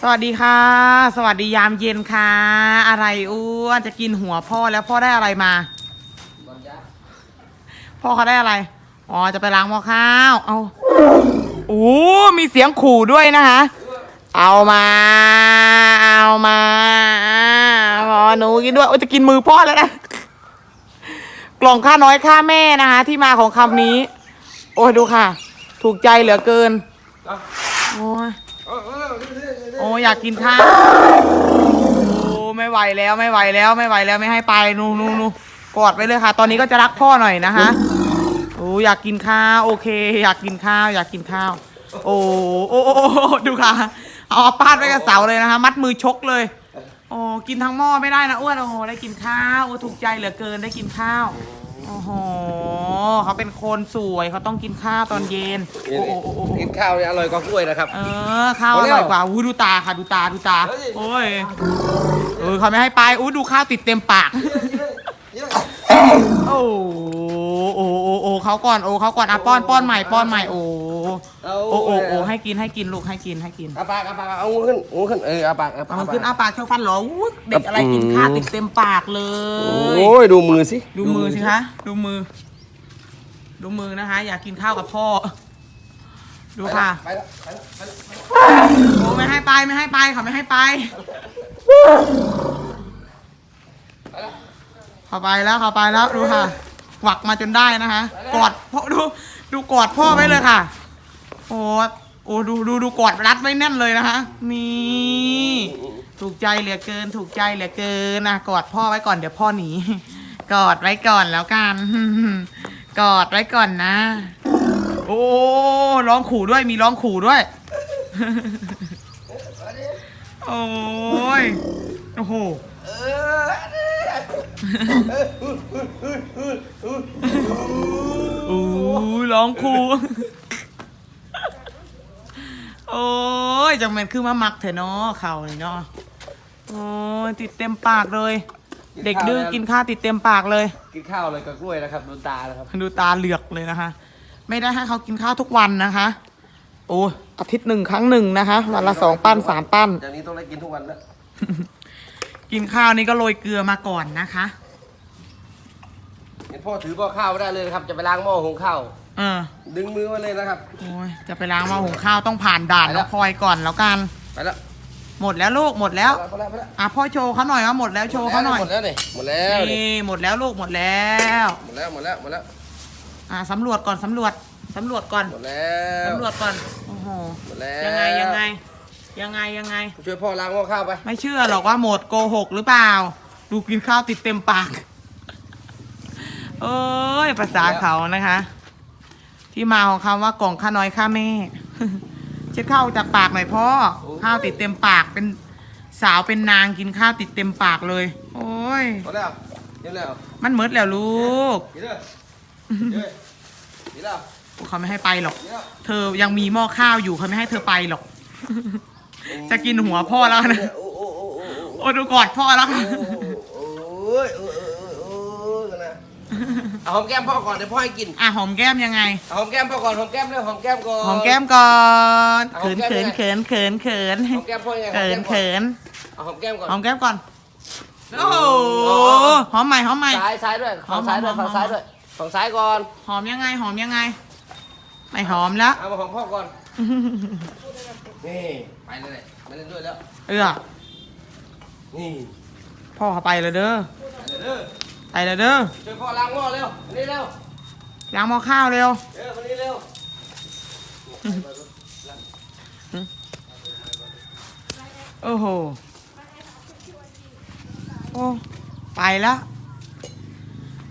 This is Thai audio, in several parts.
สวัสดีค่ะ สวัสดียามเย็นค่ะ อะไรอ้วนจะกินหัวพ่อแล้วพ่อได้อะไรมาพ่อเขาได้อะไร อ๋อจะไปล้างหม้อข้าว เอาโอ้มีเสียงขู่ด้วยนะคะ เอามา เอามาพอหนูกินด้วยโอ้จะกินมือพ่อแล้วนะ กล่องค่าน้อยค่าแม่นะคะ ที่มาของคำนี้ โอ้ดูค่ะ ถูกใจเหลือเกิน โอ้ย อ้อยากกินข้าวโอ้ไม่ไหวแล้วไม่ไหวแล้วไม่ไหวแล้วไม่ให้ไปนูนูนูกอดไปเลยค่ะ ตอนนี้ก็จะรักพ่อหน่อยนะคะโอ้อยากกินข้าวโอเค อยากกินข้าว อยากกินข้าว โอ้โอ้โอ้โอ้ดูค่ะเอาปาดไว้กับเสาเลยนะคะ มัดมือชกเลยโอ้กินทั้งหม้อไม่ได้นะอ้วนโอ้ได้กินข้าวโอ้ถูกใจเหลือเกินได้กินข้าวโอ้โห เขาเป็นคนสวยเขาต้องกินข้าวตอนเย็น โอ้โอ้โอ้โอ้กินข้าวเนี่ยอร่อยกว่ากล้วยนะครับ เออข้าวอร่อยกว่าอู้ดูตาค่ะดูตาดูตา เฮ้ย โอ้ยเออเขาไม่ให้ไปอู้ดูข้าวติดเต็มปาก โอ้โอ้โอ้โอ้เขาก่อนโอ้เขาก่อนอะป้อนป้อนใหม่ป้อนใหม่โอ้โอ้โอ้โอ้ให้กินให้กินลูกให้กินให้กินอาปากอาปากเอางูขึ้นงูขึ้นเอออาปากอาปากเอาขึ้นอ้าปากเชียวฟันเหรออู้เด็กอะไรกินข้าวติดเต็มปากเลย โอ้ยดูมือสิดูมือสิคะ ดูมือ ดูมือนะคะ อยากกินข้าวกับพ่อ ดูค่ะ ไปแล้วไปแล้วไปแล้วโอ้ไม่ให้ไปไม่ให้ไปเขาไม่ให้ไปไปแล้วเข้าไปแล้วเข้าไปแล้วดูค่ะหวักมาจนได้นะคะกอดพ่อดูดูกอดพ่อไว้เลยค่ะ โอ้โอ้ดูดูดูกอดรัดไว้แน่นเลยนะคะนี่ถูกใจเหลือเกิน ถูกใจเหลือเกินนะกอดพ่อไว้ก่อนเดี๋ยวพ่อหนีกอดไว้ก่อนแล้วกัน กอดไว้ก่อนนะ โอ้ร้องขู่ด้วยมีร้องขู่ด้วย โอ้ยโอ้โหเอออู้ร้องครูโอ้ยจังแมันคือมามักเถอะเนาะเขาเลยเนาะโอ้ยติดเต็มปากเลย เด็กดื้อกินข้าวติดเต็มปากเลย กินข้าวเลยกับกล้วยนะครับดูตานะครับดูตาเหลือกเลยนะคะ ไม่ได้ให้เขากินข้าวทุกวันนะคะ โอ้ยอาทิตย์หนึ่งครั้งหนึ่งนะคะวันละสองปั้นสามปั้นจากนี้ต้องได้กินทุกวันแล้วกินข้าวนี่ก็โรยเกลือมาก่อนนะคะเห็นพ่อถือพ่อข้าวไม่ได้เลยนะครับ จะไปล้างหม้อหุงข้าวเออ ดึงมือไว้เลยนะครับโอ้ยจะไปล้างหม้อหุงข้าวต้องผ่านด่านไปแล้แล้ววคอยก่อนแล้วกันไปแล้ว หมดแล้วลูกหมดแล้วไปแล้วไปแล้วอะพ่อโชว์เขาหน่อยว่าหมดแล้วโชว์เขาหน่อยหมดแล้วนี่หมดแล้วนี่นี่หมดแล้วลูกหมดแล้วหมดแล้วหมดแล้วหมดแล้วอะสำรวจก่อนสำรวจสำรวจก่อนหมดแล้วสำรวจก่อนโอ้โหหมดแล้วยังไงยังไง ยังไงยังไง ช่วยพ่อล้างหม้อข้าวไปไม่เชื่อหรอกว่าหมดโกหกหรือเปล่า ดูกินข้าวติดเต็มปากเอ้ยภาษาเขานะคะ ที่มาของคำว่ากล่องข้าน้อยข้าแม่ เช็ดข้าวจากปากหน่อยพ่อ ข้าวติดเต็มปากเป็นสาวเป็นนางกินข้าวติดเต็มปากเลย โอ้ยหมดแล้วกินแล้วมันเมิดแล้วลูกกินแล้วเฮ้ยกินแล้วเขาไม่ให้ไปหรอกกินแล้วเธอยังมีหม้อข้าวอยู่เขาไม่ให้เธอไปหรอก จะกินหัวพ่อแล้วนะ โอ้โอ้โอ้โอ้โอ้โอ้ดูกอดพ่อแล้วค่ะ โอ้ยโอ้ยโอ้ยโอ้ยกันนะ เอาหอมแก้มพ่อก่อนเดี๋ยวพ่อให้กินอะหอมแก้มยังไง เอาหอมแก้มพ่อก่อนหอมแก้มเร็วหอมแก้มก่อนหอมแก้มก่อนเอาหเขิอมนแก้มเขินยังไงเขินเขินเขินหอมแก้มพ่อยังไงเขินเขินเอาหอมแก้มก่อนหอมแก้มก่อนโอ้โหหอมใหม่หอมใหม่ซ้ายซ้ายด้วยหอฝั่มงซ้ายด้วยหอมฝั่งซ้ายด้วยฝั่งซ้ายก่อนหอมยังไงหอมยังไง ไม่หอมแล้วเอามาหอมพ่อก่อนนี่ไปเลยไม่เล่นด้วยแล้วเออนี่พ่อเขาไปแล้วเด้อ ไปเลยเด้อไปแล้วเด้อช่วยพ่อล้างหม้อเร็วคนนี้เร็วล้างหม้อข้าวเร็วเร็วคนนี้เร็วโอ้โหโอ้ไปแล้ว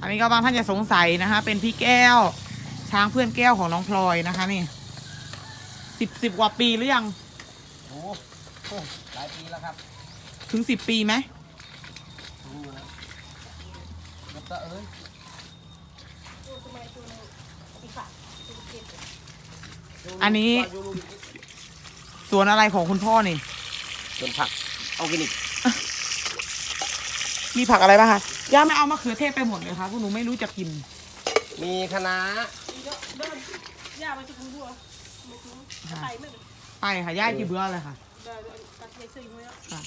อันนี้ก็บางท่านจะสงสัยนะคะ เป็นพี่แก้ว ช้างเพื่อนแก้วของน้องพลอยนะคะนี่สิบสิบกว่าปีหรือยังโอ้โหหลายปีแล้วครับ ถึงสิบปีไหม ดูอยู่นะแล้วก็เอ้ยอันนี้ สวนอะไรของคุณพ่อนี่ ส่วนผักออร์แกนิกมีผักอะไรบ้างคะย่าไม่เอามะเขือเทศไปหมดเลยค่ะพวกหนูไม่รู้จะกิน มีคะน้าค่ะไปค่ะย่ากี่เบื่อเลยค่ะมค่ะ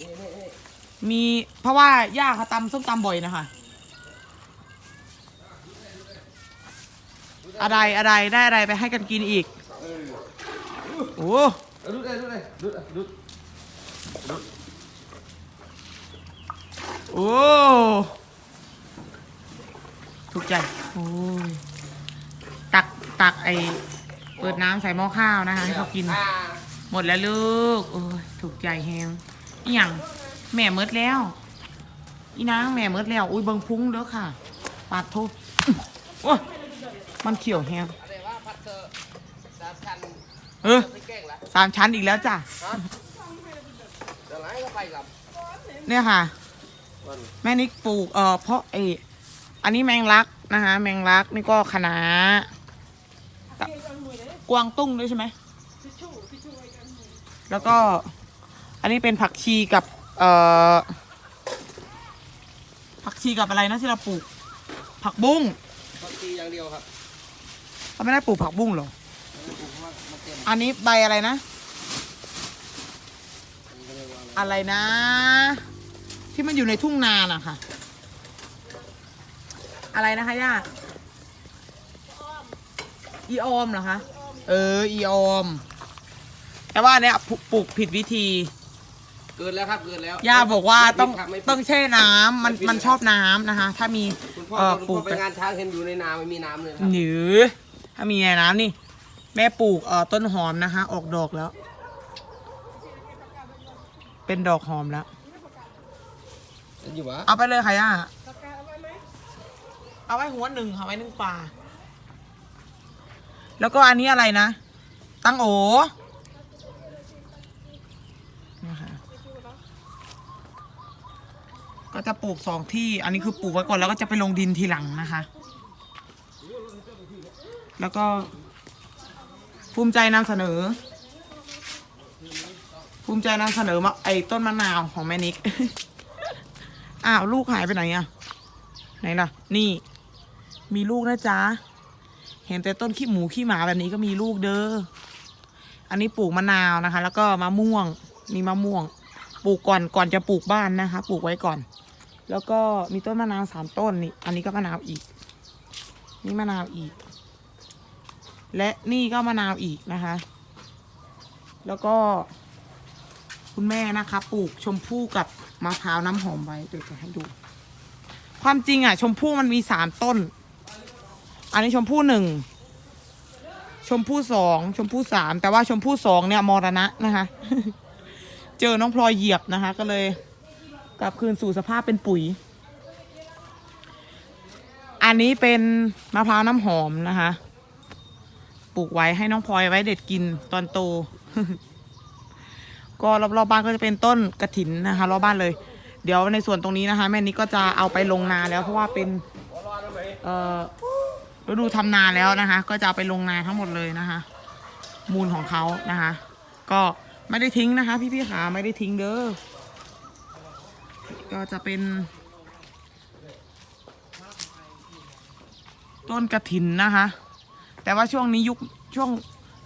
นี่นี่นี่มีเพราะว่าย่าเขาตำส้มตำบ่อยนะคะ อะไรอะไรได้อะไรไปให้กันกินอีกเออโอ้เอาดูเลยดูเลยดูเลยดูดูโอ้ถูกใจ โอ้ยตักตักไอเปิดน้ำใส่หม้อข้าวนะคะให้เขากินอ่าหมดแล้วลูก โอ้ยถูกใจแฮงอีหยังแม่เมดแล้ว อีนางแม่เมดแล้ว อุ้ยเบิงพุ้งเด้อค่ะ ปาดทุบโอ้ย มันเขียวแฮงอะไรว่าพัดเธอสามชั้นเออไม่แกล้งละสามชั้นอีกแล้วจ้ะฮะเดี๋ยวไหนก็ไปกับเนี่ยค่ะ มันแม่นิกปลูกเอ่อเพราะไออันนี้แมงลักนะคะแมงลักนี่ก็คะน้ากวางตุ้งด้วยใช่ไหมแล้วก็ อันนี้เป็นผักชีกับ เอ่อ ผักชีกับอะไรนะที่เราปลูก ผักบุ้ง พักทีอย่างเดียวครับ เราไม่ได้ปลูกผักบุ้งเหรอปลูกเพราะว่ามันเต็มอันนี้ใบอะไรนะมันก็เลยว่าอะไรอะไรนะ ที่มันอยู่ในทุ่งนาน่ะค่ะ อะไรนะคะย่าอีออมเหรอคะ เออ อีออม แต่ว่าอันเนี้ยปลูปลูกผิดวิธี เกินแล้วครับเกินแล้ว ย่าบอกว่าไม่ผิดต้องครับไม่ผิดต้องแช่น้ำมันไม่ผิดมันชอบน้ำนะคะ ถ้ามีคุณพ่อเอ่อคุณปลูพ่อกไปแต่งานช้างเห็นอยู่ในนาไม่มีน้ำเลยครับหรือ ถ้ามีในน้ำนี่ แม่ปลูกเอ่อต้นหอมนะคะ ออกดอกแล้ว เป็นดอกหอมแล้วเห็นอยู่วะเอาไปเลยค่ะย่าเอาไว้หัวหนึ่งค่ะไว้หนึ่งปลา แล้วก็อันนี้อะไรนะ ตั้งโอนะคะก็จะปลูกสองที่ อันนี้คือปลูกไว้ก่อนแล้วก็จะไปลงดินทีหลังนะคะ แล้วก็ ภูมิใจนำเสนอ ภูมิใจนำเสนอมาไอ้ต้นมะนาวของแม่นิก อ้าวลูกหายไปไหนอะไหนล่ะ นี่ มีลูกนะจ๊ะ เห็นแต่ต้นขี้หมูขี้หมาแบบนี้ก็มีลูกเด้อ อันนี้ปลูกมะนาวนะคะ แล้วก็มะม่วง มีมะม่วง ปลูกก่อนก่อนจะปลูกบ้านนะคะ ปลูกไว้ก่อน แล้วก็มีต้นมะนาวสามต้นนี่ อันนี้ก็มะนาวอีก นี่มะนาวอีก และนี่ก็มะนาวอีกนะคะ แล้วก็ คุณแม่นะคะปลูกชมพู่กับมะพร้าวน้ำหอมไว้เดี๋ยวจะให้ดู ความจริงอะ ชมพู่มันมีสามต้น อันนี้ชมพู่หนึ่งชมพู่สองชมพู่สามแต่ว่าชมพู่สองเนี่ยมรณะนะคะ เจอน้องพลอยเหยียบนะคะ ก็เลยกลับคืนสู่สภาพเป็นปุ๋ย อันนี้เป็นมะพร้าวน้ำหอมนะคะ ปลูกไว้ให้น้องพลอยไว้เด็ดกินตอนโต ก็รอบๆบ้านก็จะเป็นต้นกระถินนะคะ รอบบ้านเลย เดี๋ยวในส่วนตรงนี้นะคะ แม่นิกก็จะเอาไปลงนาแล้วเพราะว่าเป็น เอ่อฤดูทำนาแล้วนะคะ ก็จะเอาไปลงนาทั้งหมดเลยนะคะ มูลของเขานะคะ ก็ไม่ได้ทิ้งนะคะ พี่ๆขาไม่ได้ทิ้งเด้อก็จะเป็น ต้นกระถินนะคะ แต่ว่าช่วงนี้ยุคช่วง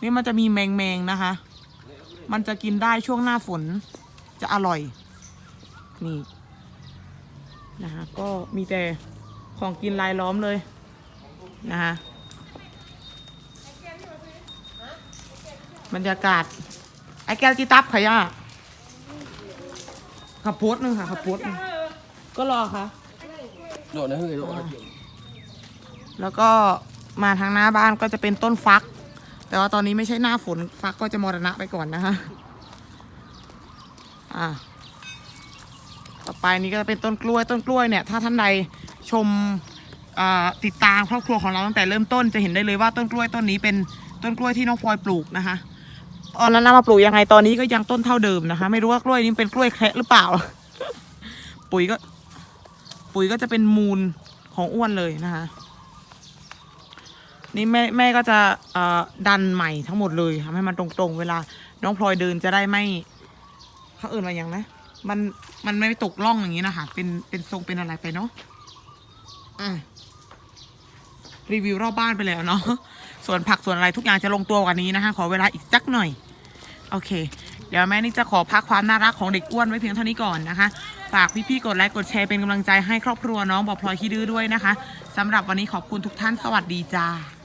นี้มันจะมีแมงแมงๆนะคะ มันจะกินได้ช่วงหน้าฝนจะอร่อย นี่นะคะก็มีแต่ของกินรายล้อมเลยนะคะบรรยากาศ ไอ้แก้วจีตับค่ะย่าขับโพสหนึ่งค่ะขับโพสหนึ่งก็รอค่ะโดดนะเฮ้ยโดดนะแล้วก็ มาทางหน้าบ้านก็จะเป็นต้นฟัก แต่ว่าตอนนี้ไม่ใช่หน้าฝนฟักก็จะมรณะไปก่อนนะคะอ่าต่อไปนี้ก็จะเป็นต้นกล้วยต้นกล้วยเนี่ย ถ้าท่านใดชมติดตามครอบครัวของเราตั้งแต่เริ่มต้นจะเห็นได้เลยว่าต้นกล้วยต้นนี้เป็นต้นกล้วยที่น้องพลอยปลูกนะคะตอนนั้นนำมาปลูกยังไงตอนนี้ก็ยังต้นเท่าเดิมนะคะ ไม่รู้ว่ากล้วยนี้เป็นกล้วยแคะหรือเปล่า ปุ๋ยก็ ปุ๋ยก็จะเป็นมูลของอ้วนเลยนะคะ นี่แม่แม่ก็จะเอ่อดันใหม่ทั้งหมดเลยทำให้มันตรงๆ เวลา น้องพลอยเดินจะได้ไม่เขาเอื่นมาอย่างนะ มันมันไม่ตกล่องอย่างนี้นะคะเป็นเป็นทรงเป็นอะไรไปเนาะอะรีวิวรอบบ้านไปแล้วเนาะส่วนผักส่วนอะไรทุกอย่างจะลงตัวกว่านี้นะคะ ขอเวลาอีกสักหน่อย โอเค เดี๋ยวแม่นี่จะขอพักความน่ารักของเด็กอ้วนไว้เพียงเท่านี้ก่อนนะคะ ฝากพี่ๆกดไลค์กดแชร์เป็นกำลังใจให้ครอบครัวน้องบอกพลอยขี้ดื้อด้วยนะคะสำหรับวันนี้ขอบคุณทุกท่านสวัสดีจ้า